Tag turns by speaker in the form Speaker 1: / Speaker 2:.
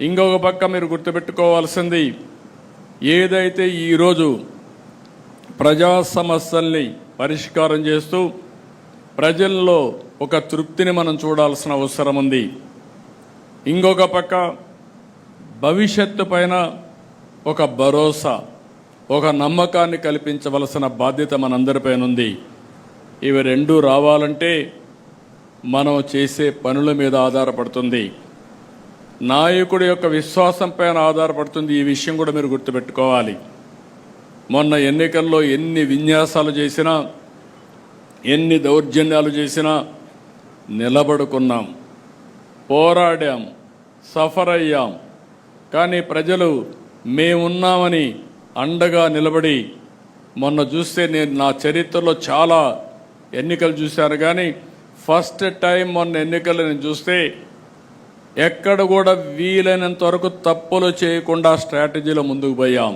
Speaker 1: ఇంకొక పక్క మీరు గుర్తుపెట్టుకోవాల్సింది ఏదైతే ఈరోజు ప్రజా సమస్యల్ని పరిష్కారం చేస్తూ ప్రజల్లో ఒక తృప్తిని మనం చూడాల్సిన అవసరం ఉంది. ఇంకొక పక్క భవిష్యత్తు పైన ఒక భరోసా ఒక నమ్మకాన్ని కల్పించవలసిన బాధ్యత మనందరిపైన ఉంది. ఇవి రెండూ రావాలంటే మనం చేసే పనుల మీద ఆధారపడుతుంది. నాయకుడి యొక్క విశ్వాసంపై ఆధారపడుతుంది. ఈ విషయం కూడా మీరు గుర్తుపెట్టుకోవాలి. మొన్న ఎన్నికల్లో ఎన్ని విన్యాసాలు చేసినా ఎన్ని దౌర్జన్యాలు చేసినా నిలబడుకున్నాం. పోరాడాం. సఫర్ అయ్యాం కానీ ప్రజలు మేమున్నామని అండగా నిలబడి మొన్న చూస్తే నేను నా చరిత్రలో చాలా ఎన్నికలు చూశాను. కానీ ఫస్ట్ టైం మొన్న ఎన్నికలు నేను చూస్తే ఎక్కడ కూడా వీలైనంత వరకు తప్పులు చేయకుండా స్ట్రాటజీలో ముందుకు పోయాం.